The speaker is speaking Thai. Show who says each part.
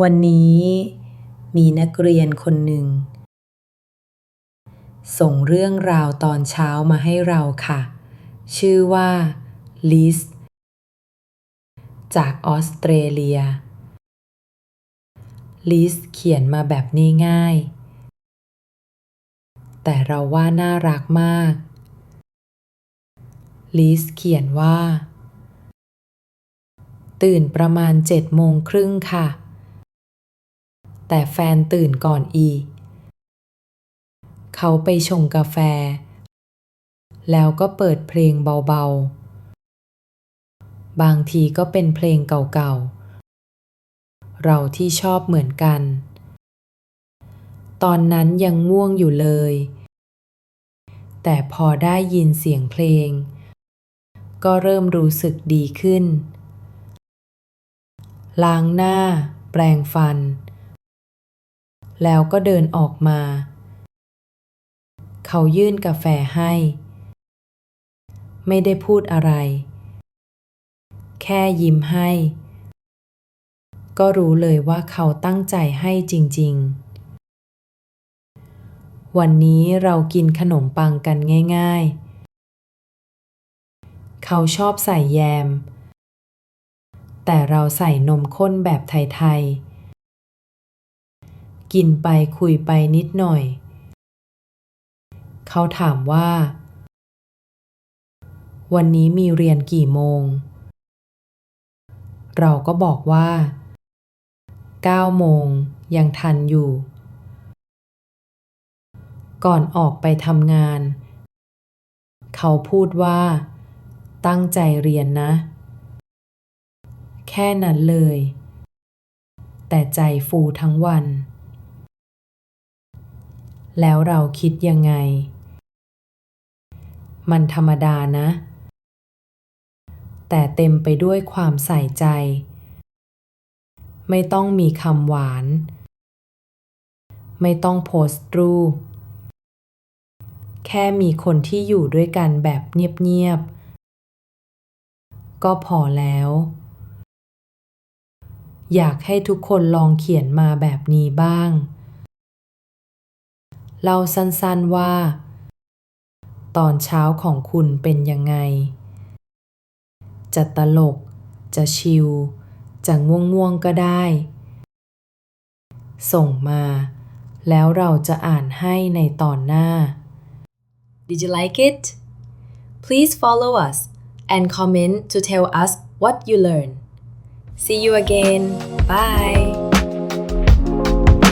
Speaker 1: วันนี้มีนักเรียนคนหนึ่ง ส่งเรื่องราวตอนเช้ามาให้เราค่ะ ชื่อว่าลิสจากออสเตรเลีย ลิสเขียนมาแบบง่ายๆแต่เราว่าน่ารักมาก ลิสเขียนว่า ตื่นประมาณเจ็ดโมงครึ่งค่ะ แต่แฟนตื่นก่อนอี เขาไปชงกาแฟ แล้วก็เปิดเพลงเบาๆ บางทีก็เป็นเพลงเก่าๆ เราที่ชอบเหมือนกัน ตอนนั้นยังง่วงอยู่เลย แต่พอได้ยินเสียงเพลง ก็เริ่มรู้สึกดีขึ้นล้างหน้า แปรงฟัน แล้วก็เดินออกมา เขายื่นกาแฟให้ ไม่ได้พูดอะไร แค่ยิ้มให้ ก็รู้เลยว่าเขาตั้งใจให้จริง ๆ วันนี้เรากินขนมปังกันง่าย ๆ เขาชอบใส่แยม แต่เราใส่นมข้นแบบไทย ๆ กินไปคุยไปนิดหน่อย เขาถามว่า วันนี้มีเรียนกี่โมง เราก็บอกว่า9โมงยังทันอยู่ ก่อนออกไปทำงาน เขาพูดว่า ตั้งใจเรียนนะ แค่นั้นเลย แต่ใจฟูทั้งวัน แล้วเราคิดยังไง มันธรรมดานะ แต่เต็มไปด้วยความใส่ใจ ไม่ต้องมีคำหวาน ไม่ต้องโพสต์รูป แค่มีคนที่อยู่ด้วยกันแบบเงียบๆ ก็พอแล้ว อยากให้ทุกคนลองเขียนมาแบบนี้บ้าง เล่าสั้นๆว่า ตอนเช้าของคุณเป็นยังไง จะตลก จะชิล จะง่วงๆก็ได้ ส่งมา แล้วเราจะอ่านให้ในตอนหน้า
Speaker 2: Did you like it? Please follow us and comment to tell us what you learn. See you again. Bye.